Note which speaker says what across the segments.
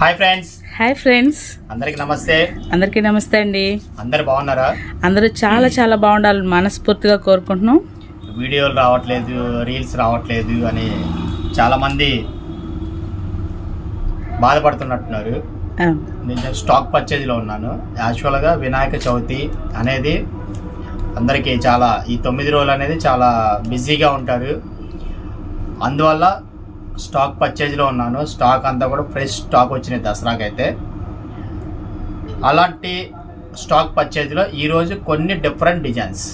Speaker 1: Hi friends.
Speaker 2: Hi friends.
Speaker 1: అందరికి నమస్తే.
Speaker 2: అందరికీ నమస్తే అండి.
Speaker 1: అందరు బాగున్నారా?
Speaker 2: అందరూ చాలా చాలా బాగుండాలని మనస్ఫూర్తిగా కోరుకుంటున్నాం.
Speaker 1: వీడియోలు రావట్లేదు రీల్స్ రావట్లేదు అని చాలా మంది బాధపడుతున్నట్టున్నారు. నేను స్టాక్ పర్చేజ్లో ఉన్నాను. యాక్చువల్గా వినాయక చవితి అనేది అందరికీ చాలా ఈ తొమ్మిది రోజులు అనేది చాలా బిజీగా ఉంటారు. అందువల్ల స్టాక్ పర్చేజ్లో ఉన్నాను. స్టాక్ అంతా కూడా ఫ్రెష్ స్టాక్ వచ్చినాయి దసరాకి అయితే అలాంటి స్టాక్ పర్చేజ్లో ఈరోజు కొన్ని డిఫరెంట్ డిజైన్స్.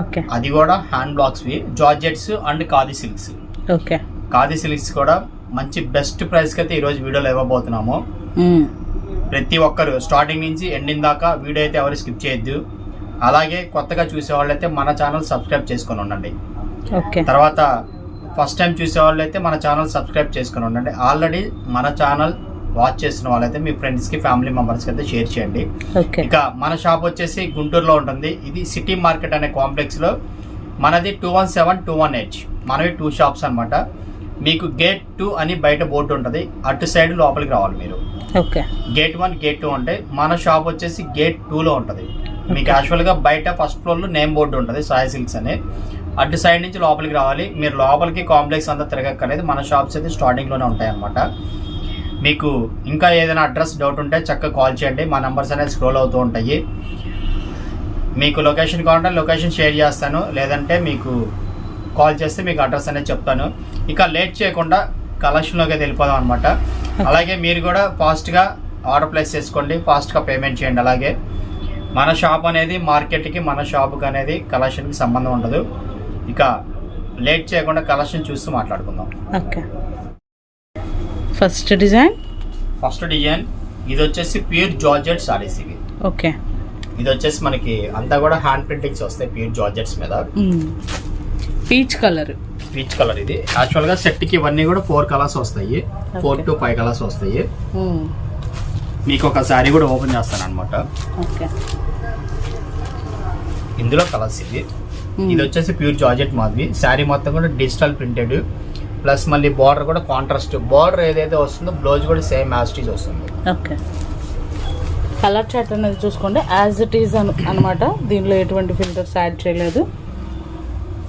Speaker 2: ఓకే.
Speaker 1: అది కూడా hand బ్లాక్స్వి georgettes and khadi silks.
Speaker 2: Okay.
Speaker 1: Khadi silks కూడా మంచి బెస్ట్ ప్రైస్కి అయితే ఈరోజు వీడియోలో ఇవ్వబోతున్నాము. ప్రతి ఒక్కరు స్టార్టింగ్ నుంచి ఎండింగ్ దాకా వీడియో అయితే ఎవరు స్కిప్ చేయొద్దు. అలాగే కొత్తగా చూసే వాళ్ళైతే మన ఛానల్ సబ్స్క్రైబ్ చేసుకొని ఉండండి.
Speaker 2: ఓకే.
Speaker 1: తర్వాత ఫస్ట్ టైం చూసే వాళ్ళైతే మన ఛానల్ సబ్స్క్రైబ్ చేసుకొని ఉండండి. ఆల్రెడీ మన ఛానల్ వాచ్ చేసిన వాళ్ళైతే మీ ఫ్రెండ్స్కి ఫ్యామిలీ మెంబర్స్కి అయితే షేర్ చేయండి. ఇక మన షాప్ వచ్చేసి గుంటూరులో ఉంటుంది. ఇది సిటీ మార్కెట్ అనే కాంప్లెక్స్లో మనది two one seven two one eight మనవి టూ షాప్స్ అన్నమాట. మీకు గేట్ టూ అని బయట బోర్డు ఉంటుంది. అటు సైడ్ లోపలికి రావాలి మీరు.
Speaker 2: Okay.
Speaker 1: Gate one gate two అంటే మన షాప్ వచ్చేసి గేట్ టూలో ఉంటుంది. మీకు యాక్చువల్గా బయట ఫస్ట్ ఫ్లోర్లో నేమ్ బోర్డు ఉంటుంది సాయి సిల్క్స్ అని. అటు సైడ్ నుంచి లోపలికి రావాలి. మీరు లోపలికి కాంప్లెక్స్ అంతా తిరగక్కర్లేదు. మన షాప్స్ అయితే స్టార్టింగ్లోనే ఉంటాయి అన్నమాట మీకు ఇంకా ఏదైనా అడ్రస్ డౌట్ ఉంటే చక్కగా కాల్ చేయండి. మా నెంబర్స్ అనేది స్క్రోల్ అవుతూ ఉంటాయి. మీకు లొకేషన్ కావాలంటే లొకేషన్ షేర్ చేస్తాను. లేదంటే మీకు కాల్ చేస్తే మీకు అడ్రస్ అనేది చెప్తాను. ఇక లేట్ చేయకుండా కలెక్షన్లోకి వెళ్ళిపోదాం అనమాట అలాగే మీరు కూడా ఫాస్ట్గా ఆర్డర్ ప్లేస్ చేసుకోండి. ఫాస్ట్గా పేమెంట్ చేయండి. అలాగే మన షాప్ అనేది మార్కెట్కి మన షాప్కి అనేది కలెక్షన్కి సంబంధం ఉండదు. ఇక లేట్ చేయకుండా కలెక్షన్ చూస్తూ మాట్లాడుకుందాం.
Speaker 2: Okay. First design?
Speaker 1: First design ఇది వచ్చేసి ప్యూర్ జార్జెట్ సారీస్ ఇవి.
Speaker 2: ఓకే.
Speaker 1: ఇది వచ్చేసి మనకి అంతా కూడా హ్యాండ్ ప్రింటింగ్స్ వస్తాయి ప్యూర్ జార్జెట్స్ మీద.
Speaker 2: Peach colour.
Speaker 1: పీచ్ కలర్ ఇది. యాక్చువల్గా సెట్కి ఇవన్నీ కూడా ఫోర్ కలర్స్ వస్తాయి. ఫోర్. టు ఫైవ్ కలర్స్ వస్తాయి. మీకు ఒక శారీ కూడా ఓపెన్ చేస్తాను అనమాట
Speaker 2: ఓకే.
Speaker 1: ఇందులో కలర్స్ ఇది ఇది వచ్చేసి ప్యూర్ జార్జెట్ మాది శారీ మొత్తం కూడా డిజిటల్ ప్రింటెడ్ ప్లస్ మళ్ళీ బార్డర్ కూడా కాంట్రాస్ట్ బార్డర్ ఏదైతే వస్తుందో బ్లౌజ్ కూడా సేమ్ యాస్టీజ్ వస్తుంది.
Speaker 2: ఓకే కలర్ చార్ట్ అనేది చూసుకోండి. యాజ్ ఇట్ ఈజ్ అను అనమాట దీనిలో ఎటువంటి ఫిల్టర్స్ యాడ్ చేయలేదు.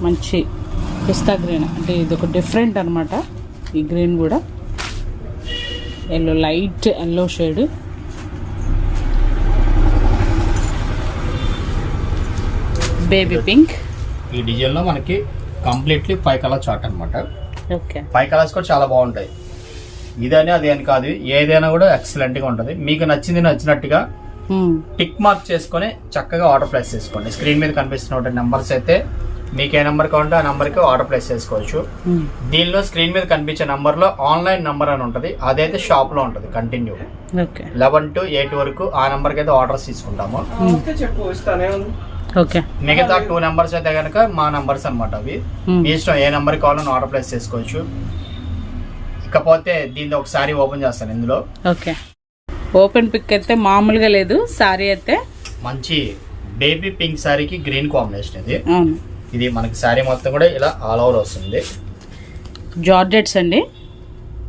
Speaker 2: మంచి పిస్తా గ్రీన్ అంటే ఇది ఒక డిఫరెంట్ అనమాట ఈ గ్రీన్ కూడా. Yellow light yellow shade baby pink
Speaker 1: ఈ డిజైన్లో మనకి కంప్లీట్లీ ఫైవ్ కలర్ చార్ట్ అనమాట
Speaker 2: ఓకే.
Speaker 1: ఫైవ్ కలర్స్ కూడా చాలా బాగుంటాయి. ఇదని అది అని కాదు ఏదైనా కూడా ఎక్సలెంట్గా ఉంటుంది. మీకు నచ్చింది నచ్చినట్టుగా టిక్ మార్క్ చేసుకొని చక్కగా ఆర్డర్ ప్లేస్ చేసుకోండి. స్క్రీన్ మీద కనిపిస్తున్న నెంబర్స్ అయితే మీకు ఏ నెంబర్ కావాలంటే ఆ నెంబర్కి ఆర్డర్ ప్లేస్ చేసుకోవచ్చు. దీనిలో స్క్రీన్ మీద కనిపించే నెంబర్లో ఆన్లైన్ నెంబర్ అని ఉంటుంది. అదైతే షాప్లో ఉంటుంది continue.
Speaker 2: Okay.
Speaker 1: Eleven to eight వరకు ఆ నెంబర్కి అయితే ఆర్డర్స్ తీసుకుంటాము.
Speaker 2: ఓకే.
Speaker 1: మిగతా టూ నెంబర్స్ అయితే కనుక మా నెంబర్స్ అనమాట అవి. మీ ఇష్టం ఏ నెంబర్ కావాలని ఆర్డర్ ప్లేస్ చేసుకోవచ్చు. ఇకపోతే దీన్ని ఒకసారి ఓపెన్ చేస్తాను ఇందులో.
Speaker 2: ఓకే. ఓపెన్ పిక్ అయితే మామూలుగా లేదు. సారీ అయితే
Speaker 1: మంచి బేబీ పింక్ శారీకి గ్రీన్ కాంబినేషన్ ఇది. ఇది మనకి శారీ మొత్తం కూడా ఇలా ఆల్ ఓవర్ వస్తుంది.
Speaker 2: జార్జెట్స్ అండి.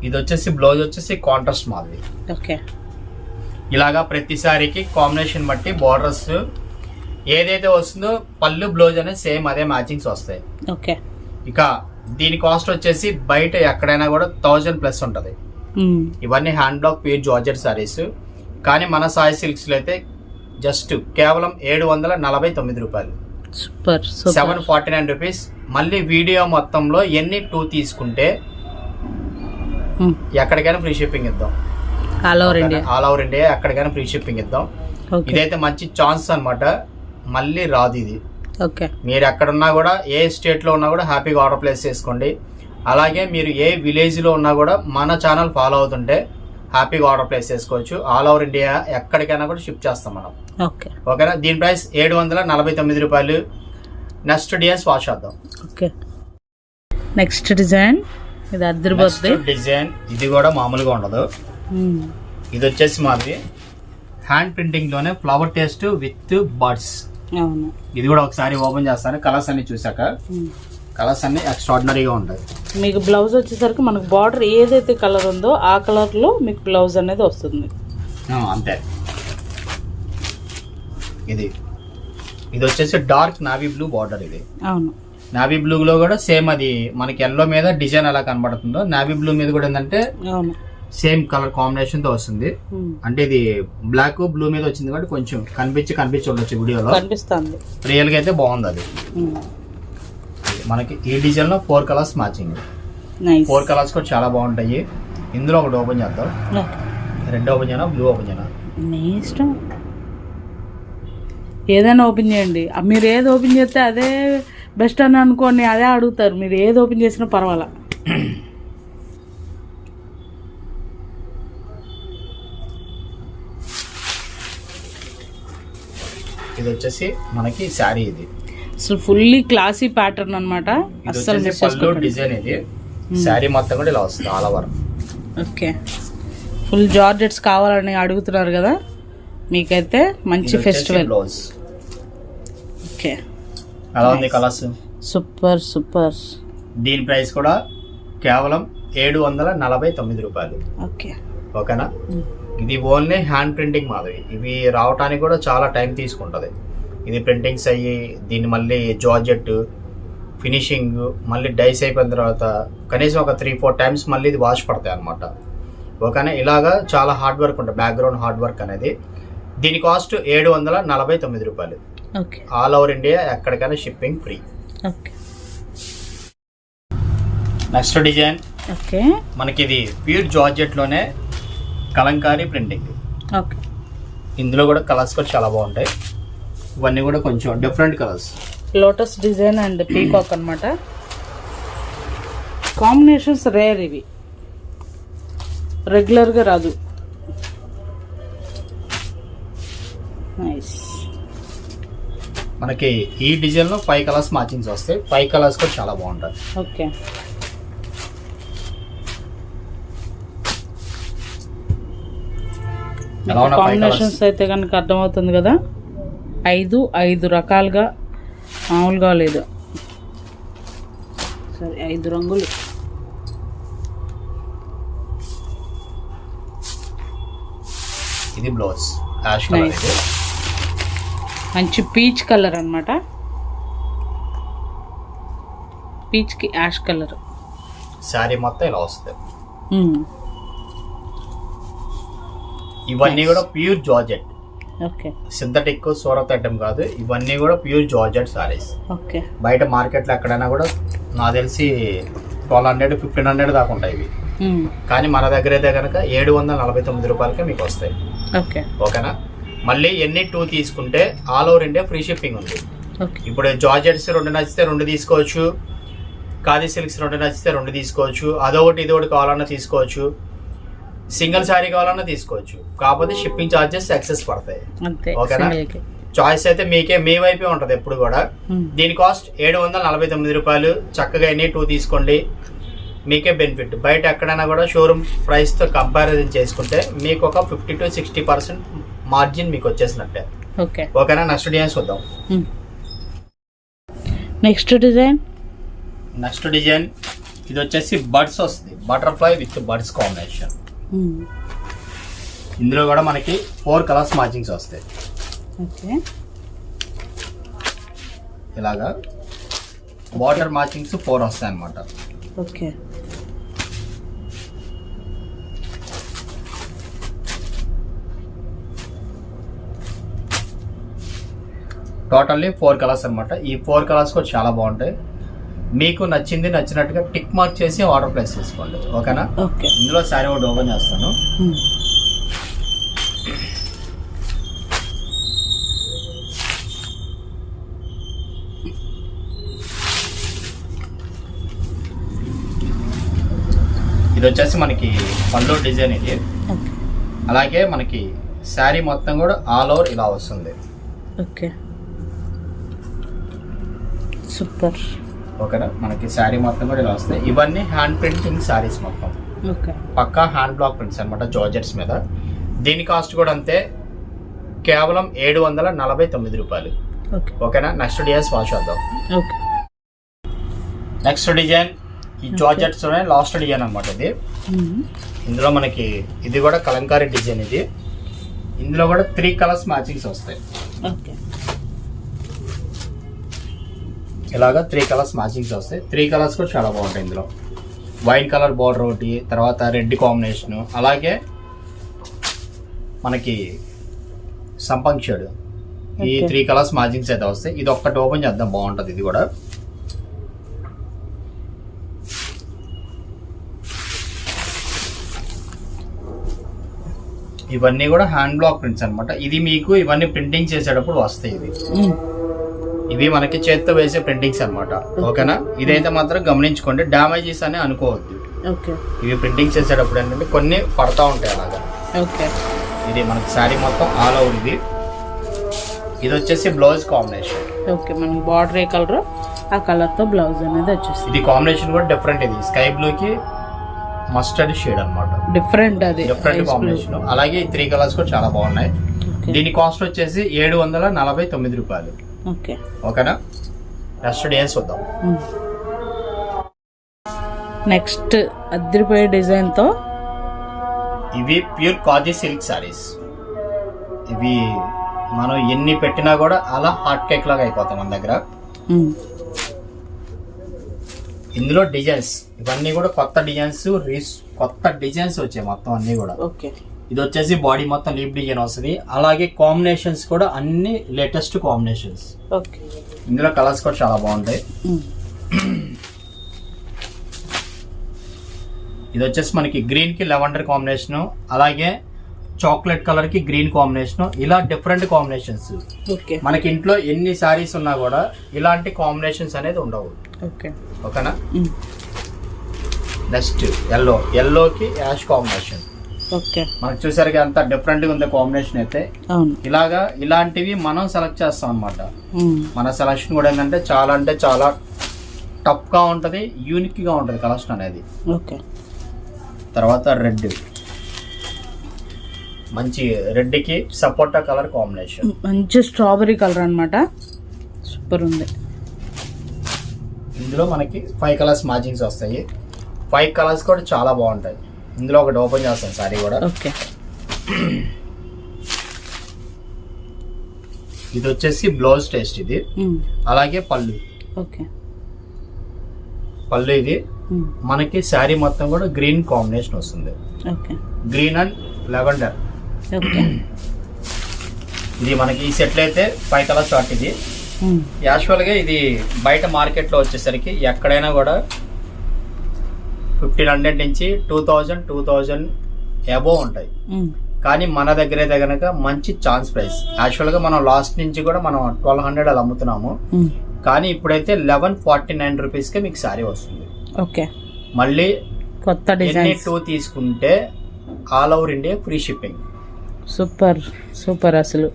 Speaker 1: ఇది వచ్చేసి బ్లౌజ్ వచ్చేసి కాంట్రాస్ట్ మాదిరి.
Speaker 2: ఓకే.
Speaker 1: ఇలాగా ప్రతి శారీకి కాంబినేషన్ బట్టి బార్డర్స్ ఏదైతే వస్తుందో పళ్ళు బ్లౌజ్ అనేది సేమ్ అదే మ్యాచింగ్స్ వస్తాయి.
Speaker 2: ఓకే.
Speaker 1: ఇక దీని కాస్ట్ వచ్చేసి బయట ఎక్కడైనా కూడా థౌజండ్ ప్లస్ ఉంటుంది. ఇవన్నీ hand block pure georgette saris. కానీ మన సాయి సిల్క్స్లో అయితే జస్ట్ కేవలం ఏడు వందల నలభై తొమ్మిది రూపాయలు.
Speaker 2: Super
Speaker 1: seven forty nine rupees. మళ్ళీ వీడియో మొత్తంలో ఎన్ని టూ తీసుకుంటే. ఎక్కడికైనా ఫ్రీ షిప్పింగ్ ఇద్దాం.
Speaker 2: All over India
Speaker 1: all over India ఎక్కడికైనా ఫ్రీ షిప్పింగ్ ఇద్దాం. ఇదైతే మంచి ఛాన్స్ అన్నమాట. మళ్ళీ రాదు ఇది.
Speaker 2: ఓకే.
Speaker 1: మీరు ఎక్కడున్నా కూడా ఏ స్టేట్లో ఉన్నా కూడా హ్యాపీగా ఆర్డర్ ప్లేస్ చేసుకోండి. అలాగే మీరు ఏ విలేజ్లో ఉన్నా కూడా మన ఛానల్ ఫాలో అవుతుంటే హ్యాపీగా ఆర్డర్ ప్లేస్ చేసుకోవచ్చు. ఆల్ ఓవర్ ఇండియా ఎక్కడికైనా కూడా షిప్ చేస్తాం మనం.
Speaker 2: ఓకే.
Speaker 1: ఓకేనా? దీని ప్రైస్ ఏడు వందల నలభై తొమ్మిది రూపాయలు. నెక్స్ట్ డిజైన్స్ వాష్ చేద్దాం.
Speaker 2: ఓకే. Next design. ఇది అద్దరిపోతుంది
Speaker 1: డిజైన్ ఇది కూడా మామూలుగా ఉండదు. ఇది వచ్చేసి మాది హ్యాండ్ ప్రింటింగ్లోనే ఫ్లవర్ టేస్ట్ విత్ బర్డ్స్. ఇది కూడా ఒకసారి ఓపెన్ చేస్తాను. కలర్స్ అన్ని చూసాక. కలర్స్ అన్ని ఎక్స్ట్రాడినరీగా ఉంటాయి.
Speaker 2: మీకు బ్లౌజ్ వచ్చేసరికి మనకు బార్డర్ ఏదైతే కలర్ ఉందో ఆ కలర్లో మీకు బ్లౌజ్ అనేది వస్తుంది.
Speaker 1: అంతే. ఇది. ఇది వచ్చేసి డార్క్ నావీ బ్లూ బార్డర్ ఇది.
Speaker 2: అవును.
Speaker 1: నావీ బ్లూలో కూడా సేమ్ అది మనకి ఎల్లో మీద డిజైన్ ఎలా కనబడుతుందో నావీ బ్లూ మీద కూడా ఏంటంటే
Speaker 2: అవును.
Speaker 1: సేమ్ కలర్ కాంబినేషన్తో వస్తుంది.
Speaker 2: ఉమ్.
Speaker 1: అంటే ఇది బ్లాక్ బ్లూ మీద వచ్చింది కాబట్టి కొంచెం కనిపించి కనిపించి ఉండొచ్చు వీడియోలో.
Speaker 2: కనిపిస్తుంది.
Speaker 1: రియల్గా అయితే బాగుంది అది.
Speaker 2: ఉమ్.
Speaker 1: మనకి ఈ డిజైన్లో four colours matching four colours కూడా చాలా బాగుంటాయి. ఇందులో ఒకటి ఓపెన్ చేద్దాం. రెడ్ ఓపెన్ చేయనా బ్లూ ఓపెన్ చేయనా?
Speaker 2: మీ ఇష్టం. ఏదైనా ఓపెన్ చేయండి. మీరు ఏది ఓపెన్ చేస్తే అదే బెస్ట్ అని అనుకోండి అదే అడుగుతారు. మీరు ఏది ఓపెన్ చేసినా పర్వాలా.
Speaker 1: ఇది వచ్చేసి మనకి శారీ ఇది.
Speaker 2: అసలు ఫుల్లీ క్లాసీ ప్యాటర్న్ అనమాట
Speaker 1: పళ్ళు
Speaker 2: చేసుకోకండి
Speaker 1: డిజైన్ ఇది. శారీ మొత్తం కూడా ఇలా వస్తుంది all over.
Speaker 2: Okay. Full georgettes కావాలని అడుగుతున్నారు కదా? మీకైతే మంచి ఫెస్టివల్ ఓకే.
Speaker 1: ఎలా ఉంది కలర్స్
Speaker 2: సూపర్ సూపర్
Speaker 1: దీని ప్రైస్ కూడా కేవలం ఏడు వందల నలభై తొమ్మిది రూపాయలు.
Speaker 2: ఓకే.
Speaker 1: ఓకేనా? ఇది ఓన్లీ హ్యాండ్ ప్రింటింగ్ మాధవి ఇవి రావటానికి కూడా చాలా టైం తీసుకుంటుంది. ఇది ప్రింటింగ్స్ అయ్యి దీన్ని మళ్ళీ జార్జెట్ ఫినిషింగ్ మళ్ళీ డైస్ అయిపోయిన తర్వాత కనీసం ఒక త్రీ ఫోర్ టైమ్స్ మళ్ళీ ఇది వాష్ పడతాయి అనమాట ఓకేనా? ఇలాగా చాలా హార్డ్ వర్క్ ఉంటుంది. బ్యాక్గ్రౌండ్ హార్డ్ వర్క్ అనేది. దీని కాస్ట్ ఏడు వందల నలభై తొమ్మిది రూపాయలు. ఆల్ ఓవర్ ఇండియా ఎక్కడికైనా షిప్పింగ్ ఫ్రీ నెక్స్ట్ డిజైన్ మనకి ఇది ప్యూర్ జార్జెట్లోనే కలంకారీ ప్రింటింగ్.
Speaker 2: ఓకే.
Speaker 1: ఇందులో కూడా కలర్స్ కూడా చాలా బాగుంటాయి. ఇవన్నీ కూడా కొంచెం different colours.
Speaker 2: Lotus design and peacock అనమాట కాంబినేషన్స్ రేర్ ఇవి. రెగ్యులర్గా రాదు. నైస్.
Speaker 1: మనకి ఈ డిజైన్లో ఫైవ్ కలర్స్ మ్యాచింగ్స్ వస్తాయి. ఫైవ్ కలర్స్ కూడా చాలా బాగుంటాయి.
Speaker 2: ఓకే. కాంబినేషన్స్ అయితే కనుక అర్థమవుతుంది కదా? ఐదు ఐదు రకాలుగా మామూలుగా లేదు. సరే ఐదు రంగులు.
Speaker 1: ఇది బ్లౌజ్. యాష్ కలర్
Speaker 2: మంచి పీచ్ కలర్ అనమాట పీచ్కి యాష్ కలర్.
Speaker 1: శారీ మొత్తం ఇలా వస్తుంది. ఇవన్నీ కూడా pure georgette
Speaker 2: okay
Speaker 1: synthetic Surat item కాదు ఇవన్నీ కూడా ప్యూర్ జార్జెట్ సారీస్.
Speaker 2: ఓకే
Speaker 1: బయట మార్కెట్లో ఎక్కడైనా కూడా నాకు తెలిసి ట్వెల్వ్ హండ్రెడ్ ఫిఫ్టీన్ హండ్రెడ్ దాకా ఉంటాయి ఇవి. కానీ మన దగ్గర అయితే కనుక ఏడు వందల నలభై తొమ్మిది రూపాయలకే మీకు వస్తాయి.
Speaker 2: ఓకే
Speaker 1: ఓకేనా? మళ్ళీ ఎన్ని టూ తీసుకుంటే all over India free shipping ఉంది. ఇప్పుడు జార్జెట్స్ రెండు నచ్చితే రెండు తీసుకోవచ్చు. ఖాదీ సిల్క్స్ రెండు నచ్చితే రెండు తీసుకోవచ్చు. అదొకటి ఇదొకటి కావాలన్నా తీసుకోవచ్చు. సింగిల్ శారీ కావాలన్నా తీసుకోవచ్చు. కాకపోతే షిప్పింగ్ ఛార్జెస్ ఎక్సెస్ పడతాయి. ఓకేనా? చాయిస్ అయితే మీకే మీ వైపే ఉంటుంది ఎప్పుడు కూడా. దీని కాస్ట్ ఏడు వందల నలభై తొమ్మిది రూపాయలు. చక్కగా ఎన్ని టూ తీసుకోండి. మీకే బెనిఫిట్ బయట ఎక్కడైనా కూడా షోరూమ్ ప్రైస్తో కంపారిజన్ చేసుకుంటే మీకు ఒక fifty to sixty percent margin మీకు వచ్చేసినట్టే.
Speaker 2: ఓకే.
Speaker 1: ఓకేనా? నెక్స్ట్ డిజైన్ చూద్దాం.
Speaker 2: నెక్స్ట్ డిజైన్
Speaker 1: నెక్స్ట్ డిజైన్ ఇది వచ్చేసి బర్డ్స్ వస్తుంది. బటర్ఫ్లై విత్ బర్డ్స్ కాంబినేషన్ ఇందులో కూడా మనకి ఫోర్ కలర్స్ మ్యాచింగ్స్ వస్తాయి.
Speaker 2: ఓకే.
Speaker 1: ఇలాగా వాటర్ మ్యాచింగ్స్ ఫోర్ వస్తాయి అనమాట
Speaker 2: ఓకే.
Speaker 1: టోటల్లీ ఫోర్ కలర్స్ అన్నమాట. ఈ ఫోర్ కలర్స్ కూడా చాలా బాగుంటాయి. మీకు నచ్చింది నచ్చినట్టుగా టిక్ మార్క్ చేసి ఆర్డర్ ప్లేస్ చేసుకోండి. ఓకేనా?
Speaker 2: ఓకే.
Speaker 1: ఇందులో శారీ ఒకటి ఓపెన్ చేస్తాను. ఇది వచ్చేసి మనకి పళ్ళు డిజైన్ ఇది. అలాగే మనకి శారీ మొత్తం కూడా ఆల్ ఓవర్ ఇలా వస్తుంది.
Speaker 2: ఓకే. సూపర్.
Speaker 1: ఓకేనా? మనకి శారీ మొత్తం కూడా ఇలా వస్తాయి. ఇవన్నీ హ్యాండ్ ప్రింటింగ్ శారీస్ మొత్తం. పక్కా హ్యాండ్ బ్లాక్ ప్రింట్స్ అనమాట జార్జెట్స్ మీద. దీని కాస్ట్ కూడా అంతే. కేవలం ఏడు వందల నలభై తొమ్మిది రూపాయలు.
Speaker 2: ఓకే.
Speaker 1: ఓకేనా? నెక్స్ట్ డియర్స్ వాష్ చేద్దాం.
Speaker 2: ఓకే.
Speaker 1: నెక్స్ట్ డిజైన్ ఈ జార్జెట్స్ లాస్ట్ డిజైన్ అన్నమాట ఇది. ఇందులో మనకి ఇది కూడా కలంకారీ డిజైన్ ఇది. ఇందులో కూడా త్రీ కలర్స్ మ్యాచింగ్స్ వస్తాయి. ఇలాగా త్రీ కలర్స్ మ్యాచింగ్స్ వస్తాయి త్రీ కలర్స్ కూడా చాలా బాగుంటాయి ఇందులో. వైట్ కలర్ బార్డర్ ఒకటి తర్వాత రెడ్ కాంబినేషన్ అలాగే మనకి సంపంగ్ షేడ్ ఈ. త్రీ కలర్స్ మ్యాచింగ్స్ అయితే వస్తాయి ఇది ఒక్కటి ఓపెన్ చేద్దాం బాగుంటుంది ఇది కూడా. ఇవన్నీ కూడా హ్యాండ్ బ్లాక్ ప్రింట్స్ అన్నమాట. ఇది మీకు ఇవన్నీ ప్రింటింగ్ చేసేటప్పుడు వస్తాయి ఇవి.
Speaker 2: మ్మ్.
Speaker 1: ఇవి మనకి చేత్తో వేసే ప్రింటింగ్స్ అన్నమాట. ఓకేనా? ఇదైతే మాత్రం గమనించుకోండి. డ్యామేజెస్ అని అనుకోవద్దు.
Speaker 2: ఓకే.
Speaker 1: ఇవి ప్రింటింగ్ చేసేటప్పుడు ఏంటంటే కొన్ని పడతా ఉంటాయి అలాగా.
Speaker 2: ఓకే.
Speaker 1: ఇది మనకి శారీ మొత్తం ఆల్ ఓవర్ ఇది. ఇది వచ్చేసి బ్లౌజ్ కాంబినేషన్
Speaker 2: ఓకే మనకి బార్డర్ ఏ కలర్ ఆ కలర్తో బ్లౌజ్ అనేది వచ్చేస్తుంది.
Speaker 1: ఇది కాంబినేషన్ కూడా డిఫరెంట్ ఇది. స్కై బ్లూకి మస్టర్డ్ షేడ్ అన్నమాట.
Speaker 2: డిఫరెంట్ అది.
Speaker 1: డిఫరెంట్. కాంబినేషన్ అలాగే ఈ త్రీ కలర్స్ కూడా చాలా బాగున్నాయి. దీని కాస్ట్ వచ్చేసి ఏడు వందల నలభై తొమ్మిది రూపాయలు.
Speaker 2: ఓకే.
Speaker 1: ఓకేనా? నెక్స్ట్ డేస్ వద్దాం
Speaker 2: నెక్స్ట్ అద్దరిపోయే డిజైన్తో?
Speaker 1: ఇవి ప్యూర్ కాజీ సిల్క్ సారీస్ ఇవి మనం ఎన్ని పెట్టినా కూడా అలా హాట్ కేక్ లాగా అయిపోతాయి మన దగ్గర. ఇందులో డిజైన్స్. ఇవన్నీ కూడా కొత్త డిజైన్స్ రీస్ కొత్త డిజైన్స్ వచ్చాయి మొత్తం అన్ని కూడా.
Speaker 2: ఓకే.
Speaker 1: ఇది వచ్చేసి బాడీ మొత్తం లీప్ డిజైన్ వస్తుంది. అలాగే కాంబినేషన్స్ కూడా అన్ని లేటెస్ట్ కాంబినేషన్స్
Speaker 2: ఓకే.
Speaker 1: ఇందులో కలర్స్ కూడా చాలా బాగుంటాయి. ఇది వచ్చేసి మనకి గ్రీన్కి లెవెండర్ కాంబినేషన్ అలాగే చాక్లెట్ కలర్కి గ్రీన్ కాంబినేషన్ ఇలా డిఫరెంట్ కాంబినేషన్స్
Speaker 2: ఓకే.
Speaker 1: మనకి ఇంట్లో ఎన్ని సారీస్ ఉన్నా కూడా ఇలాంటి కాంబినేషన్స్ అనేది ఉండవు.
Speaker 2: ఓకే.
Speaker 1: ఓకేనా? నెక్స్ట్ ఎల్లో ఎల్లోకి యాష్ కాంబినేషన్ మనకు చూసరికి అంత డిఫరెంట్గా ఉంది కాంబినేషన్ అయితే. ఇలాగా ఇలాంటివి మనం సెలెక్ట్ చేస్తాం అనమాట. మన సెలక్షన్ కూడా ఏంటంటే చాలా అంటే చాలా టఫ్గా ఉంటది యూనిక్గా ఉంటది కలెక్షన్ అనేది.
Speaker 2: ఓకే
Speaker 1: తర్వాత రెడ్ మంచి రెడ్కి సపోటా కలర్ కాంబినేషన్
Speaker 2: మంచి స్ట్రాబెరీ కలర్ అన్నమాట. సూపర్ ఉంది.
Speaker 1: ఇందులో మనకి ఫైవ్ కలర్స్ మ్యాచింగ్స్ వస్తాయి. ఫైవ్ కలర్స్ కూడా చాలా బాగుంటాయి. ఇందులో ఒకటి ఓపెన్ చేస్తాను సారీ కూడా.
Speaker 2: ఓకే.
Speaker 1: ఇది వచ్చేసి బ్లౌజ్ టేస్ట్ ఇది. అలాగే పళ్ళు.
Speaker 2: ఓకే.
Speaker 1: పళ్ళు ఇది. మనకి శారీ మొత్తం కూడా గ్రీన్ కాంబినేషన్ వస్తుంది.
Speaker 2: ఓకే.
Speaker 1: Green and lavender. ఇది మనకి ఈ సెట్లు అయితే ఫైవ్ కలర్ షార్ట్ ఇది. యాక్చువల్గా ఇది బయట మార్కెట్లో వచ్చేసరికి ఎక్కడైనా కూడా ఫిఫ్టీన్ హండ్రెడ్ నుంచి two thousand two thousand above ఉంటాయి. కానీ మన దగ్గర అయితే కనుక మంచి ఛాన్స్ ప్రైస్. యాక్చువల్గా మనం లాస్ట్ నుంచి కూడా మనం ట్వెల్వ్ హండ్రెడ్ అలా అమ్ముతున్నాము. కానీ ఇప్పుడైతే లెవెన్ ఫార్టీ నైన్ రూపీస్కే మీకు శారీ వస్తుంది.
Speaker 2: ఓకే.
Speaker 1: మళ్ళీ
Speaker 2: కొత్త డిజైన్స్.
Speaker 1: టూ తీసుకుంటే all over India free shipping.
Speaker 2: Super super అసలు.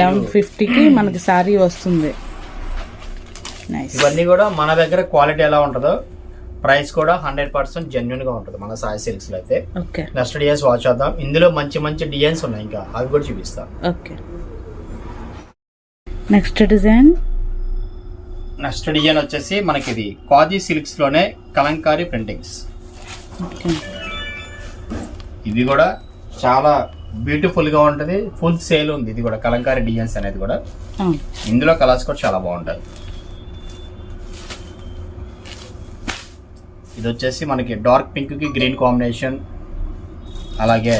Speaker 2: లెవెన్ ఫిఫ్టీకి మనకి శారీ వస్తుంది.
Speaker 1: ఇవన్నీ కూడా మన దగ్గర క్వాలిటీ ఎలా ఉంటుందో ప్రైస్ కూడా హండ్రెడ్ పర్సెంట్ జెన్యున్గా ఉంటుంది మన సాయి సిల్క్స్లో అయితే. నెక్స్ట్ డిజైన్స్ వాచ్ చేద్దాం. ఇందులో మంచి మంచి డిజైన్స్ ఉన్నాయి ఇంకా. అవి కూడా చూపిస్తాం.
Speaker 2: Okay. Next design
Speaker 1: next design వచ్చేసి మనకి ఇది కాజీ సిల్క్స్లోనే కలంకారీ ప్రింటింగ్స్ ఇది కూడా చాలా బ్యూటిఫుల్గా ఉంటది. ఫుల్ సేల్ ఉంది. ఇది కూడా కలంకారీ డిజైన్స్ అనేది కూడా. ఇందులో కలర్స్ కూడా చాలా బాగుంటాయి. ఇది వచ్చేసి మనకి డార్క్ పింక్కి గ్రీన్ కాంబినేషన్. అలాగే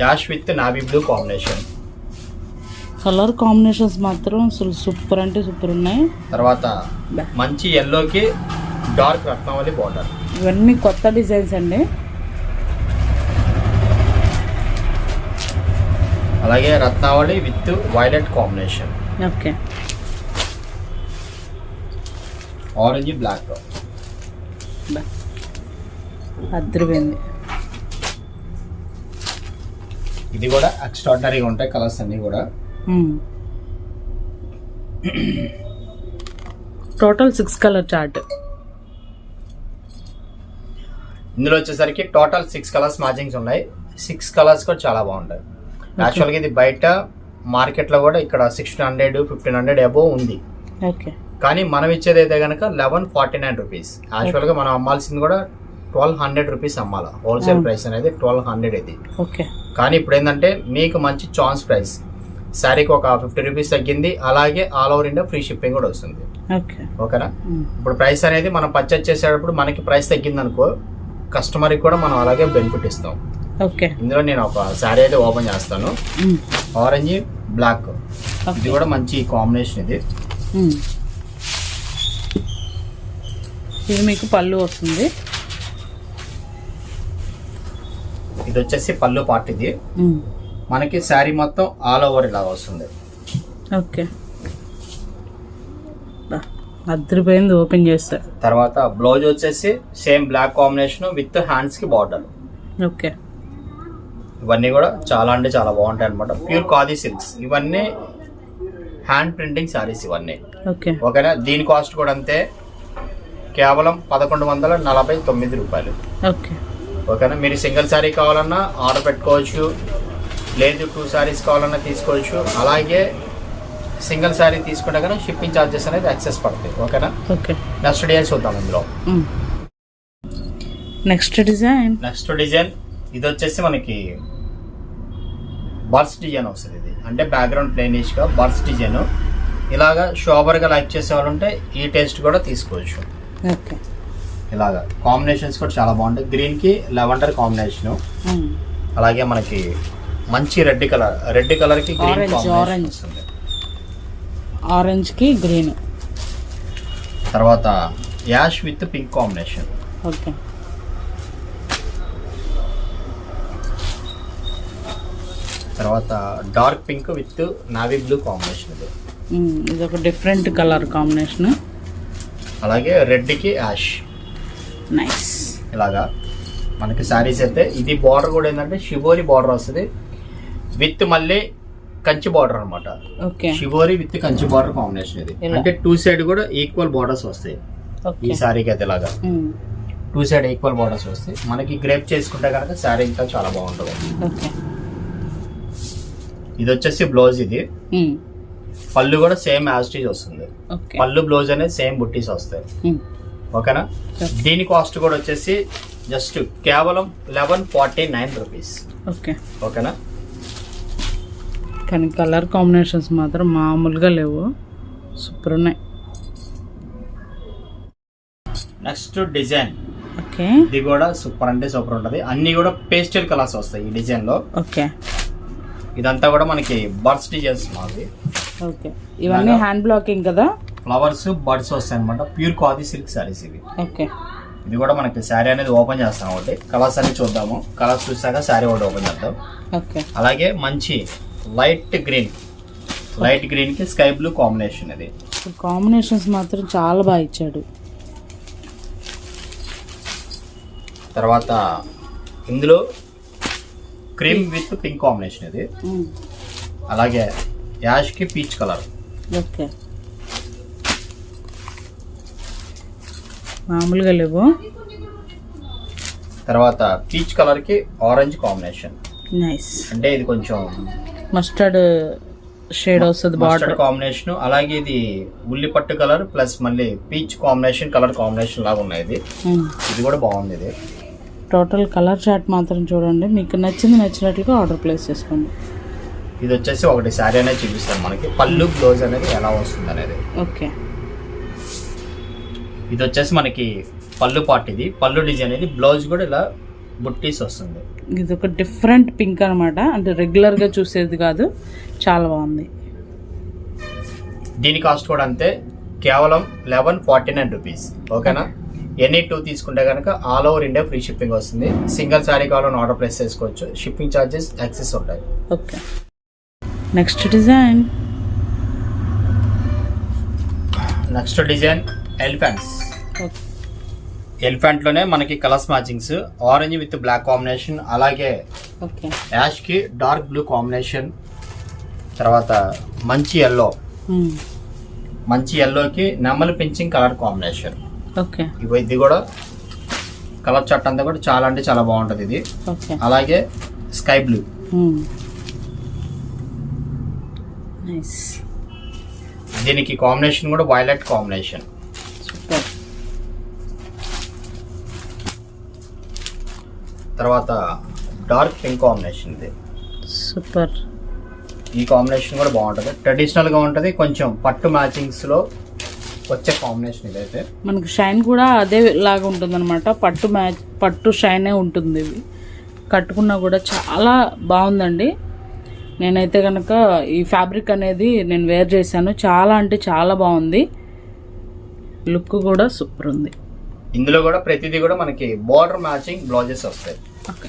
Speaker 1: ash with navy blue combination.
Speaker 2: Colour combinations మాత్రం అసలు సూపర్ అంటే సూపర్ ఉన్నాయి.
Speaker 1: తర్వాత. మంచి ఎల్లోకి డార్క్ రత్నావళి బార్డర్.
Speaker 2: ఇవన్నీ కొత్త డిజైన్స్ అండి.
Speaker 1: అలాగే రత్నావళి with violet combination.
Speaker 2: Okay.
Speaker 1: Orange black.
Speaker 2: అద్దరిపోయింది
Speaker 1: ఇది కూడా ఎక్స్ట్రాడినరీగా ఉంటాయి కలర్స్ అన్ని కూడా.
Speaker 2: టోటల్ సిక్స్ కలర్ చార్ట్
Speaker 1: ఇందులో వచ్చేసరికి టోటల్ సిక్స్ కలర్స్ మ్యాచింగ్స్ ఉన్నాయి. సిక్స్ కలర్స్ కూడా చాలా బాగుంటాయి. యాక్చువల్గా ఇది బయట మార్కెట్లో కూడా ఇక్కడ sixteen hundred fifteen hundred above ఉంది.
Speaker 2: ఓకే
Speaker 1: కానీ మనం ఇచ్చేది అయితే కనుక లెవెన్ ఫార్టీ నైన్ రూపీస్. యాక్చువల్గా మనం అమ్మాల్సింది కూడా ట్వెల్వ్ హండ్రెడ్ రూపీస్ అమ్మాలి. Wholesale
Speaker 2: Hmm.
Speaker 1: ప్రైస్ అనేది ట్వెల్వ్ హండ్రెడ్ ఇది.
Speaker 2: ఓకే.
Speaker 1: కానీ ఇప్పుడు ఏంటంటే మీకు మంచి ఛాన్స్ ప్రైస్ శారీకి ఒక ఫిఫ్టీ రూపీస్ తగ్గింది. అలాగే all over India free shipping కూడా వస్తుంది.
Speaker 2: ఓకే.
Speaker 1: ఓకేనా? ఇప్పుడు ప్రైస్ అనేది మనం పర్చేజ్ చేసేటప్పుడు మనకి ప్రైస్ తగ్గింది అనుకో కస్టమర్కి కూడా మనం అలాగే బెనిఫిట్ ఇస్తాం.
Speaker 2: ఓకే.
Speaker 1: ఇందులో నేను ఒక శారీ అయితే ఓపెన్ చేస్తాను. ఆరెంజ్ బ్లాక్ ఇది కూడా మంచి కాంబినేషన్ ఇది.
Speaker 2: ఇది మీకు పళ్ళు వస్తుంది.
Speaker 1: ఇది వచ్చేసి పళ్ళు పార్ట్ ఇది. మనకి శారీ మొత్తం ఆల్ ఓవర్ ఇలా వస్తుంది.
Speaker 2: ఓకే. బా, అదిరిపోయింది ఓపెన్ చేస్తే.
Speaker 1: తర్వాత బ్లౌజ్ వచ్చేసి సేమ్ బ్లాక్ కాంబినేషన్ విత్ హ్యాండ్స్కి బార్డర్.
Speaker 2: ఓకే.
Speaker 1: ఇవన్నీ కూడా చాలా అంటే చాలా బాగుంటాయి అనమాట ప్యూర్ ఖాదీ సిల్క్స్. ఇవన్నీ హ్యాండ్ ప్రింటింగ్ శారీస్ ఇవన్నీ.
Speaker 2: ఓకే.
Speaker 1: ఓకేనా? దీని కాస్ట్ కూడా అంతే. కేవలం పదకొండు వందల నలభై తొమ్మిది రూపాయలు.
Speaker 2: ఓకే.
Speaker 1: ఓకేనా? మీరు సింగిల్ శారీ కావాలన్నా ఆర్డర్ పెట్టుకోవచ్చు. లేదు టూ శారీస్ కావాలన్నా తీసుకోవచ్చు. అలాగే సింగిల్ శారీ తీసుకుంటే కనుక షిప్పింగ్ ఛార్జెస్ అనేది ఎక్సెస్ పడతాయి. ఓకేనా?
Speaker 2: ఓకే.
Speaker 1: నెక్స్ట్ డిజైన్ చూద్దాం ఇందులో.
Speaker 2: Next design.
Speaker 1: Next design. ఇది వచ్చేసి మనకి బర్డ్స్ డిజైన్ వస్తుంది ఇది. అంటే బ్యాక్గ్రౌండ్ ప్లేనిష్గా బర్డ్స్ డిజైన్. ఇలాగా షోబర్గా లైక్ చేసే వాళ్ళు ఉంటే ఈ టేస్ట్ కూడా తీసుకోవచ్చు.
Speaker 2: ఓకే.
Speaker 1: ఇలాగా. కాంబినేషన్స్ కూడా చాలా బాగుంటాయి. గ్రీన్కి లెవెండర్ కాంబినేషన్ అలాగే మనకి మంచి రెడ్ కలర్. రెడ్ కలర్కి గ్రీన్. వస్తుంది.
Speaker 2: ఆరెంజ్కి గ్రీన్
Speaker 1: తర్వాత ash with pink combination
Speaker 2: okay.
Speaker 1: తర్వాత dark pink with navy blue combination ఇది.
Speaker 2: ఇది ఒక డిఫరెంట్ కలర్ కాంబినేషన్
Speaker 1: అలాగే రెడ్కి యాష్.
Speaker 2: నైస్.
Speaker 1: ఇలాగా మనకి శారీస్ అయితే ఇది బార్డర్ కూడా ఏంటంటే షిబోరి బార్డర్ వస్తుంది. విత్ మళ్ళీ కంచి బార్డర్ అన్నమాట.
Speaker 2: Okay.
Speaker 1: Shibori with Kanchi border combination ఇది. అంటే టూ సైడ్ కూడా ఈక్వల్ బార్డర్స్ వస్తాయి. ఈ శారీకి అయితే ఇలాగా. టూ సైడ్ ఈక్వల్ బార్డర్స్ వస్తాయి. మనకి గ్రేప్ చేసుకుంటే కనుక శారీ ఇంకా చాలా బాగుంటుంది. ఇది వచ్చేసి బ్లౌజ్ ఇది. పళ్ళు కూడా సేమ్ యాస్టీజ్ వస్తుంది. పళ్ళు బ్లౌజ్ అనేది సేమ్ బుట్టీస్ వస్తాయి. ఓకేనా? దీని కాస్ట్ కూడా వచ్చేసి జస్ట్ కేవలం eleven forty nine rupees.
Speaker 2: Okay.
Speaker 1: ఓకేనా?
Speaker 2: కానీ కలర్ కాంబినేషన్స్ మాత్రం మామూలుగా లేవు. సూపర్ ఉన్నాయి.
Speaker 1: Next design.
Speaker 2: ఓకే.
Speaker 1: ఇది కూడా సూపర్ అంటే సూపర్ ఉంటుంది. అన్ని కూడా పేస్టల్ కలర్స్ వస్తాయి ఈ డిజైన్లో
Speaker 2: ఓకే.
Speaker 1: ఇదంతా కూడా మనకి బర్డ్స్ డిజైన్స్ మాది.
Speaker 2: ఓకే. ఇవన్నీ హ్యాండ్ బ్లాకింగ్ కదా?
Speaker 1: ఫ్లవర్స్ బర్డ్స్ వస్తాయి అనమాట ప్యూర్ కాది సిల్క్ శారీస్ ఇవి.
Speaker 2: ఓకే.
Speaker 1: ఇది కూడా మనకి శారీ అనేది ఓపెన్ చేస్తాం ఒకటి కలర్స్ అన్ని చూద్దాము. కలర్స్ చూసాక శారీ ఒకటి ఓపెన్ చేద్దాం.
Speaker 2: ఓకే.
Speaker 1: అలాగే మంచి లైట్ గ్రీన్ లైట్ గ్రీన్కి స్కై బ్లూ కాంబినేషన్ ఇది.
Speaker 2: కాంబినేషన్స్ మాత్రం చాలా బాగా ఇచ్చాడు.
Speaker 1: తర్వాత ఇందులో క్రీమ్ విత్ పింక్ కాంబినేషన్ ఇది. అలాగే యాష్కి పీచ్ కలర్.
Speaker 2: ఓకే. మామూలుగా లేవు.
Speaker 1: తర్వాత పీచ్ కలర్కి ఆరెంజ్ కాంబినేషన్.
Speaker 2: నైస్.
Speaker 1: అంటే ఇది కొంచెం
Speaker 2: మస్టర్డ్ షేడ్ వస్తుంది
Speaker 1: మస్టర్డ్
Speaker 2: బార్డర్.
Speaker 1: కాంబినేషన్. అలాగే ఇది ఉల్లి పట్టు కలర్ ప్లస్ మళ్ళీ పీచ్ కాంబినేషన్ కలర్ కాంబినేషన్ లాగా ఉన్నాయి ఇది. ఇది కూడా బాగుంది ఇది.
Speaker 2: టోటల్ కలర్ చార్ట్ మాత్రం చూడండి. మీకు నచ్చింది నచ్చినట్లుగా ఆర్డర్ ప్లేస్ చేసుకోండి.
Speaker 1: ఇది వచ్చేసి ఒకటి శారీ అనేది చూపిస్తాను మనకి. పళ్ళు బ్లౌజ్ అనేది ఎలా వస్తుంది అనేది.
Speaker 2: ఓకే.
Speaker 1: ఇది వచ్చేసి మనకి పళ్ళు పార్ట్ ఇది. పళ్ళు డిజైన్ ఇది. బ్లౌజ్ కూడా ఇలా బుట్టీస్ వస్తుంది.
Speaker 2: ఇది ఒక డిఫరెంట్ పింక్ అనమాట అంటే రెగ్యులర్గా చూసేది కాదు. చాలా బాగుంది.
Speaker 1: దీని కాస్ట్ కూడా అంతే. కేవలం లెవెన్ ఫార్టీ నైన్ రూపీస్. ఓకేనా? ఎనీ టూ తీసుకుంటే కనుక all over India free shipping వస్తుంది. సింగిల్ శారీ కావాలని ఆర్డర్ ప్లేస్ చేసుకోవచ్చు. షిప్పింగ్ ఛార్జెస్ యాక్సెస్ ఉంటాయి.
Speaker 2: Okay. Next design
Speaker 1: next design elephants ఎలిఫెంట్లోనే మనకి colours matchings orange with black combination అలాగే
Speaker 2: ఓకే
Speaker 1: యాష్కి డార్క్ బ్లూ కాంబినేషన్ తర్వాత మంచి ఎల్లో మంచి ఎల్లోకి నెమలి పించింగ్ కలర్ కాంబినేషన్
Speaker 2: ఓకే
Speaker 1: ఇవి ఇది కూడా కలర్ చట్ అంతా కూడా చాలా అంటే చాలా బాగుంటుంది ఇది. అలాగే స్కై బ్లూ
Speaker 2: నైస్
Speaker 1: దీనికి కాంబినేషన్ కూడా వైలెట్ కాంబినేషన్
Speaker 2: సూపర్
Speaker 1: తర్వాత డార్క్ పింక్ కాంబినేషన్ ఇది.
Speaker 2: సూపర్
Speaker 1: ఈ కాంబినేషన్ కూడా బాగుంటుంది. ట్రెడిషనల్గా ఉంటుంది. కొంచెం పట్టు మ్యాచింగ్స్లో వచ్చే కాంబినేషన్ ఇదైతే.
Speaker 2: మనకి షైన్ కూడా అదే లాగా ఉంటుంది అనమాట పట్టు మ్యాచ్ పట్టు షైనే ఉంటుంది ఇవి కట్టుకున్నా కూడా చాలా బాగుందండి. నేనైతే కనుక ఈ ఫ్యాబ్రిక్ అనేది నేను వేర్ చేశాను. చాలా అంటే చాలా బాగుంది. లుక్ కూడా సూపర్ ఉంది.
Speaker 1: ఇందులో కూడా ప్రతిదీ కూడా మనకి బార్డర్ మ్యాచింగ్ బ్లౌజెస్ వస్తాయి.
Speaker 2: ఓకే.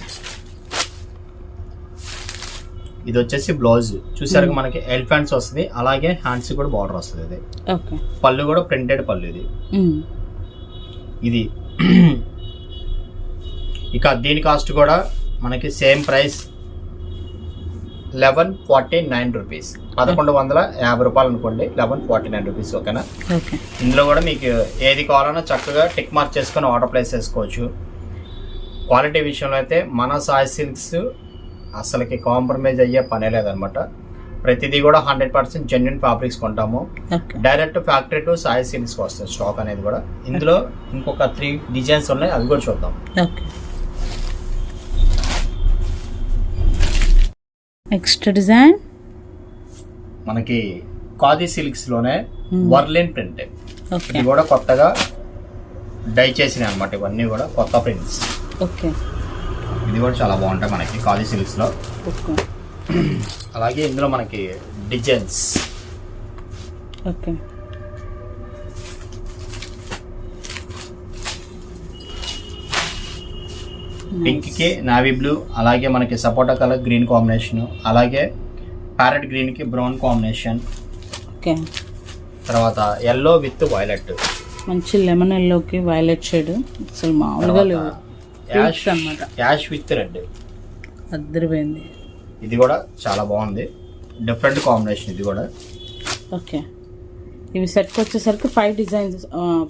Speaker 1: ఇది వచ్చేసి బ్లౌజ్. చూసారు మనకి ఎలిఫెంట్స్ వస్తుంది. అలాగే హ్యాండ్స్ కూడా బార్డర్ వస్తుంది ఇది.
Speaker 2: ఓకే.
Speaker 1: పళ్ళు కూడా ప్రింటెడ్ పళ్ళు ఇది. ఇది ఇక దీని కాస్ట్ కూడా మనకి same price eleven forty nine rupees. పదకొండు వందల యాభై రూపాయలు అనుకోండి లెవెన్ ఫార్టీ నైన్ రూపీస్ ఓకేనా?
Speaker 2: ఓకే.
Speaker 1: ఇందులో కూడా మీకు ఏది కావాలన్నా చక్కగా టిక్ మార్క్ చేసుకొని ఆర్డర్ ప్లేస్ చేసుకోవచ్చు. క్వాలిటీ విషయంలో అయితే మన సాయి సిల్క్స్ అసలుకి కాంప్రమైజ్ అయ్యే పనే లేదనమాట. ప్రతిదీ కూడా హండ్రెడ్ పర్సెంట్ జెన్యున్ ఫ్యాబ్రిక్స్ కొంటాము. డైరెక్ట్ ఫ్యాక్టరీ టు సాయి సిల్క్స్కి వస్తుంది స్టాక్ అనేది కూడా. ఇందులో ఇంకొక త్రీ డిజైన్స్ ఉన్నాయి అవి కూడా చూద్దాం.
Speaker 2: Next design.
Speaker 1: మనకి ఖాదీ సిల్క్స్లోనే
Speaker 2: Hmm.
Speaker 1: వర్లిన్ ప్రింట్. ఇది కూడా కొత్తగా డై చేసినాయి అనమాట ఇవన్నీ కూడా కొత్త ప్రింట్స్
Speaker 2: ఓకే.
Speaker 1: ఇది కూడా చాలా బాగుంటాయి మనకి ఖాదీ సిల్క్స్లో
Speaker 2: ఓకే.
Speaker 1: అలాగే ఇందులో మనకి డిజైన్స్.
Speaker 2: ఓకే.
Speaker 1: పింక్కి నావీ బ్లూ అలాగే మనకి సపోటా కలర్ గ్రీన్ కాంబినేషన్ అలాగే ప్యారెట్ గ్రీన్కి బ్రౌన్ కాంబినేషన్
Speaker 2: ఓకే.
Speaker 1: తర్వాత ఎల్లో విత్ వైలెట్
Speaker 2: మంచి లెమన్ ఎల్లోకి వైలెట్ షేడ్ అసలు మామూలుగా లేవు.
Speaker 1: యాష్
Speaker 2: అన్నమాట.
Speaker 1: యాష్ విత్ రెడ్
Speaker 2: అద్దరిపోయింది.
Speaker 1: ఇది కూడా చాలా బాగుంది. డిఫరెంట్ కాంబినేషన్ ఇది కూడా.
Speaker 2: ఓకే. ఇవి సెట్కి వచ్చేసరికి ఫైవ్ డిజైన్స్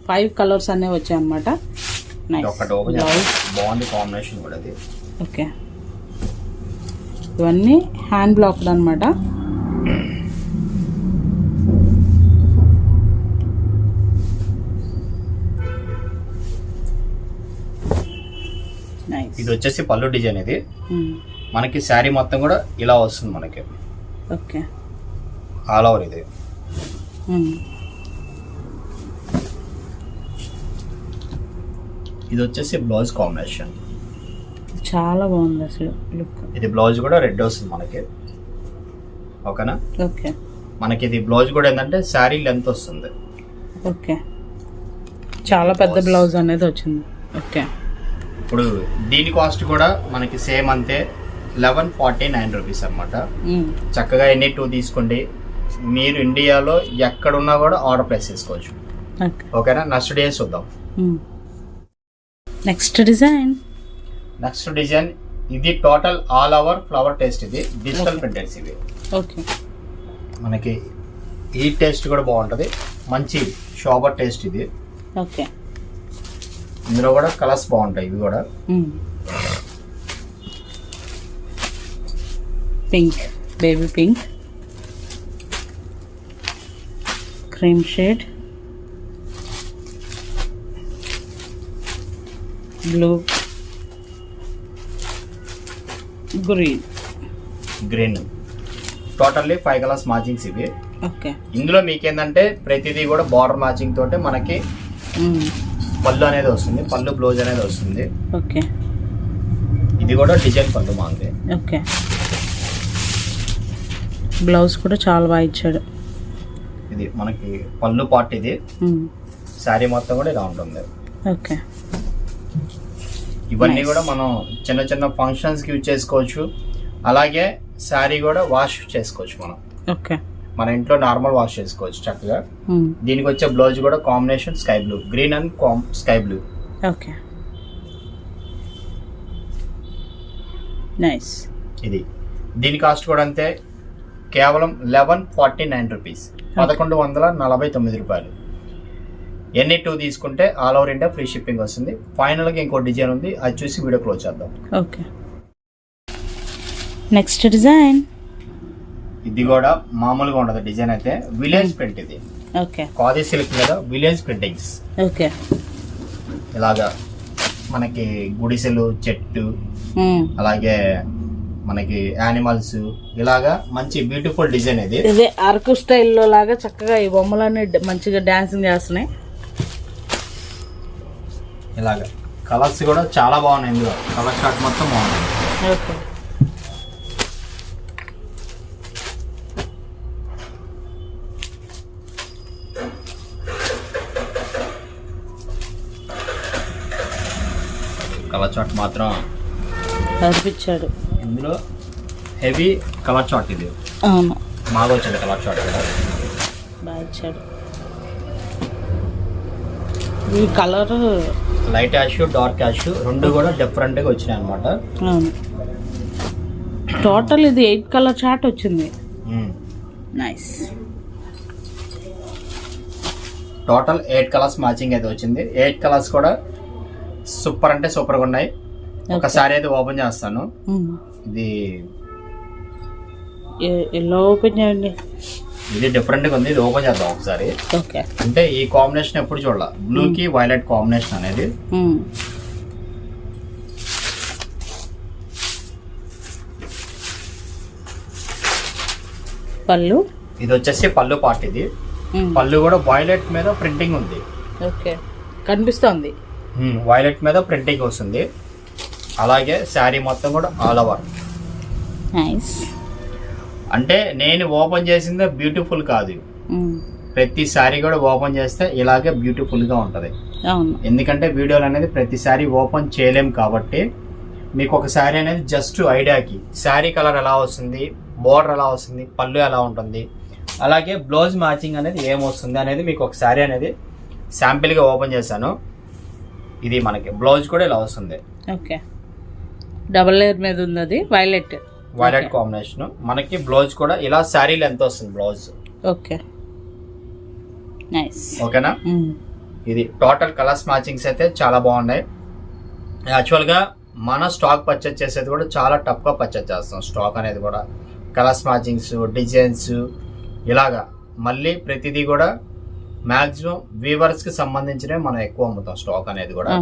Speaker 2: ఫైవ్ కలర్స్ అనేవి వచ్చాయి అనమాట
Speaker 1: ఇది ఒకటి ఓపెన్ బాగుంది కాంబినేషన్ కూడా ఇది
Speaker 2: ఓకే ఇవన్నీ హ్యాండ్ బ్లాక్డ్ అనమాట
Speaker 1: ఇది వచ్చేసి పళ్ళు డిజైన్ ఇది. మనకి శారీ మొత్తం కూడా ఇలా వస్తుంది మనకి.
Speaker 2: ఓకే
Speaker 1: ఆల్ ఓవర్ ఇది. ఇది వచ్చేసి బ్లౌజ్ కాంబినేషన్.
Speaker 2: చాలా బాగుంది అసలు లుక్.
Speaker 1: ఇది బ్లౌజ్ కూడా రెడ్ వస్తుంది మనకి. ఓకేనా?
Speaker 2: ఓకే.
Speaker 1: మనకి ఇది బ్లౌజ్ కూడా ఏంటంటే శారీ లెంత్ వస్తుంది.
Speaker 2: ఓకే. చాలా పెద్ద బ్లౌజ్ అనేది వచ్చింది. ఓకే.
Speaker 1: ఇప్పుడు దీని కాస్ట్ కూడా మనకి సేమ్ అంతే. లెవెన్ ఫార్టీ నైన్ రూపీస్ అనమాట. చక్కగా ఎన్ని టూ తీసుకోండి. మీరు ఇండియాలో ఎక్కడున్నా కూడా ఆర్డర్ ప్లేస్ చేసుకోవచ్చు.
Speaker 2: ఓకే.
Speaker 1: ఓకేనా? నెక్స్ట్ డే చూద్దాం.
Speaker 2: నెక్స్ట్ డిజైన్
Speaker 1: నెక్స్ట్ డిజైన్ ఇది total all over flower taste ఇది. డిజిటల్. ప్రింటెడ్స్ ఇవి.
Speaker 2: ఓకే
Speaker 1: మనకి ఈ టేస్ట్ కూడా బాగుంటుంది. మంచి షాబర్ టేస్ట్ ఇది.
Speaker 2: ఓకే
Speaker 1: ఇందులో కూడా కలర్స్ బాగుంటాయి ఇవి కూడా.
Speaker 2: Pink baby pink cream shade blue green
Speaker 1: green totally five colours matchings ఇవి.
Speaker 2: ఓకే
Speaker 1: ఇందులో మీకేందంటే ప్రతిదీ కూడా బార్డర్ మ్యాచింగ్ తోటి మనకి పళ్ళు అనేది వస్తుంది. పళ్ళు బ్లౌజ్ అనేది వస్తుంది.
Speaker 2: ఓకే
Speaker 1: ఇది కూడా డిజైన్ పళ్ళు మాది.
Speaker 2: ఓకే బ్లౌజ్ కూడా చాలా బాగా ఇచ్చాడు.
Speaker 1: ఇది మనకి పళ్ళు పార్ట్ ఇది. శారీ మొత్తం కూడా ఇలా ఉంటుంది.
Speaker 2: ఓకే
Speaker 1: ఇవన్నీ. కూడా మనం చిన్న చిన్న ఫంక్షన్స్కి యూజ్ చేసుకోవచ్చు. అలాగే శారీ కూడా వాష్ చేసుకోవచ్చు మనం.
Speaker 2: ఓకే
Speaker 1: మన ఇంట్లో నార్మల్ వాష్ చేసుకోవచ్చు చక్కగా.
Speaker 2: మ్మ్.
Speaker 1: దీనికి వచ్చే బ్లౌజ్ కూడా combination sky blue green and sky blue
Speaker 2: okay nice
Speaker 1: ఇది. దీని కాస్ట్ కూడా అంతే. కేవలం లెవెన్ ఫార్టీ నైన్ రూపీస్ పదకొండు వందల నలభై తొమ్మిది రూపాయలు. ఎన్ని టూ తీసుకుంటే all over India free shipping వస్తుంది. ఫైనల్గా ఇంకో డిజైన్ ఉంది. అది చూసి వీడియో క్లోజ్ చేద్దాం.
Speaker 2: ఓకే నెక్స్ట్ డిజైన్
Speaker 1: ఇది కూడా మామూలుగా ఉండదు డిజైన్ అయితే. విలేజ్ ప్రింట్ ఇది.
Speaker 2: ఓకే
Speaker 1: కాది సిల్క్ మీద విలేజ్ ప్రింటింగ్స్
Speaker 2: ఓకే
Speaker 1: ఇలాగా మనకి గుడిసెలు చెట్టు
Speaker 2: మ్మ్.
Speaker 1: అలాగే మనకి యానిమల్స్ ఇలాగా మంచి బ్యూటిఫుల్ డిజైన్ ఇది.
Speaker 2: ఇదే అరకు స్టైల్లో లాగా చక్కగా ఈ బొమ్మలన్నీ మంచిగా డాన్సింగ్ చేస్తున్నాయి.
Speaker 1: ఇలాగా. కలర్స్ కూడా చాలా బాగున్నాయి ఇందులో. కలర్ షార్ట్ మొత్తం బాగున్నాయి
Speaker 2: ఓకే.
Speaker 1: కలర్ చార్ట్ మాత్రం
Speaker 2: కనిపించాడు.
Speaker 1: ఇందులో హెవీ కలర్ చార్ట్ ఇది.
Speaker 2: అవును.
Speaker 1: బాగా వచ్చింది కలర్ చార్ట్ కూడా.
Speaker 2: బాగా ఇచ్చాడు. ఈ colour
Speaker 1: light ash dark ash రెండు కూడా డిఫరెంట్గా వచ్చినాయి అనమాట
Speaker 2: టోటల్ ఇది ఎయిట్ కలర్ చార్ట్ వచ్చింది. Nice
Speaker 1: total eight colours matching అయితే వచ్చింది. ఎయిట్ కలర్స్ కూడా సూపర్ అంటే సూపర్గా ఉన్నాయి. ఒకసారి అయితే ఓపెన్ చేస్తాను. ఇది
Speaker 2: ఎల్లో ఓపెన్ చేయండి.
Speaker 1: ఇది డిఫరెంట్గా ఉంది. ఇది ఓపెన్ చేద్దాం ఒకసారి.
Speaker 2: ఓకే.
Speaker 1: అంటే ఈ కాంబినేషన్ ఎప్పుడు చూడాల? బ్లూ కి వైలెట్ కాంబినేషన్ అనేది
Speaker 2: పళ్ళు?
Speaker 1: ఇది వచ్చేసి పళ్ళు పార్ట్ ఇది. పళ్ళు కూడా వైలెట్ మీద ప్రింటింగ్ ఉంది.
Speaker 2: ఓకే. కనిపిస్తోంది.
Speaker 1: వైలెట్ మీద ప్రింటింగ్ వస్తుంది. అలాగే శారీ మొత్తం కూడా ఆల్ ఓవర్
Speaker 2: నైస్
Speaker 1: అంటే నేను ఓపెన్ చేసిందే బ్యూటిఫుల్ కాదు ప్రతి శారీ కూడా ఓపెన్ చేస్తే ఇలాగే బ్యూటిఫుల్గా ఉంటది ఎందుకంటే వీడియోలు అనేది ప్రతి శారీ ఓపెన్ చేయలేం కాబట్టి మీకు ఒక శారీ అనేది జస్ట్ ఐడియాకి శారీ కలర్ ఎలా వస్తుంది బోర్డర్ ఎలా వస్తుంది పళ్ళు ఎలా ఉంటుంది అలాగే బ్లౌజ్ మ్యాచింగ్ అనేది ఏమొస్తుంది అనేది మీకు ఒక శారీ అనేది శాంపిల్గా ఓపెన్ చేశాను. ఇది మనకి బ్లౌజ్ కూడా ఇలా వస్తుంది.
Speaker 2: ఓకే. డబల్ లేయర్ మీద ఉంది అది వైలెట్.
Speaker 1: Violet combination. మనకి బ్లౌజ్ కూడా ఇలా శారీ లెంత్ వస్తుంది బ్లౌజ్.
Speaker 2: ఓకే నైస్
Speaker 1: ఓకేనా? ఇది టోటల్ కలర్స్ మ్యాచింగ్స్ అయితే చాలా బాగున్నాయి. యాక్చువల్గా మన స్టాక్ పర్చేజ్ చేసేది కూడా చాలా టఫ్గా పర్చేజ్ చేస్తాం స్టాక్ అనేది కూడా. కలర్స్ మ్యాచింగ్స్ డిజైన్స్ ఇలాగా. మళ్ళీ ప్రతిదీ కూడా మ్యాక్సిమం వీవర్స్కి సంబంధించినవి మనం ఎక్కువ అమ్ముతాం స్టాక్ అనేది కూడా.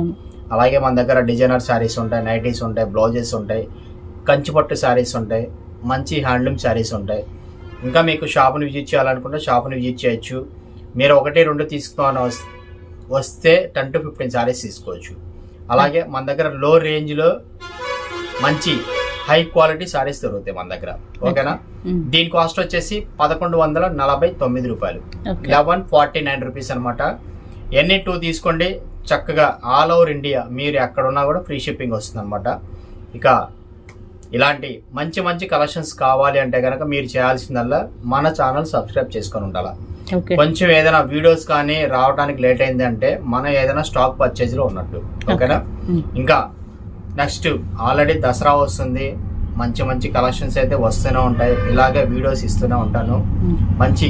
Speaker 1: అలాగే మన దగ్గర డిజైనర్ శారీస్ ఉంటాయి నైటీస్ ఉంటాయి బ్లౌజెస్ ఉంటాయి. కంచిపట్టు శారీస్ ఉంటాయి మంచి హ్యాండ్లూమ్ శారీస్ ఉంటాయి. ఇంకా మీకు షాప్ని విజిట్ చేయాలనుకుంటే షాప్ని విజిట్ చేయొచ్చు. మీరు ఒకటి రెండు తీసుకోవాలని వస్- వస్తే టెన్ టు ఫిఫ్టీన్ శారీస్ తీసుకోవచ్చు. అలాగే మన దగ్గర లో రేంజ్లో మంచి హై క్వాలిటీ శారీస్ దొరుకుతాయి మన దగ్గర. ఓకేనా. దీని కాస్ట్ వచ్చేసి పదకొండు వందల నలభై తొమ్మిది రూపాయలు. లెవెన్ ఫార్టీ నైన్ రూపీస్ అనమాట ఎన్ని టూ తీసుకోండి. చక్కగా ఆల్ ఓవర్ ఇండియా మీరు ఎక్కడున్నా కూడా ఫ్రీ షిప్పింగ్ వస్తుంది అనమాట ఇక ఇలాంటి మంచి మంచి కలెక్షన్స్ కావాలి అంటే కనుక మీరు చేయాల్సిందల్లా మన ఛానల్ సబ్స్క్రైబ్ చేసుకొని ఉండాలి. కొంచెం ఏదైనా వీడియోస్ కానీ రావడానికి లేట్ అయింది అంటే మనం ఏదైనా స్టాక్ పర్చేజ్లో ఉన్నట్టు. ఓకేనా. ఇంకా నెక్స్ట్ ఆల్రెడీ దసరా వస్తుంది. మంచి మంచి కలెక్షన్స్ అయితే వస్తూనే ఉంటాయి. ఇలాగే వీడియోస్ ఇస్తూనే ఉంటాను. మంచి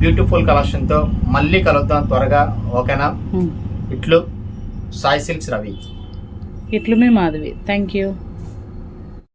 Speaker 1: బ్యూటిఫుల్ కలెక్షన్తో మళ్ళీ కలుద్దాం త్వరగా. ఓకేనా. ఇట్లు సాయి సిల్క్స్ రవి.
Speaker 2: ఇట్లు మీ మాధవి. Thank you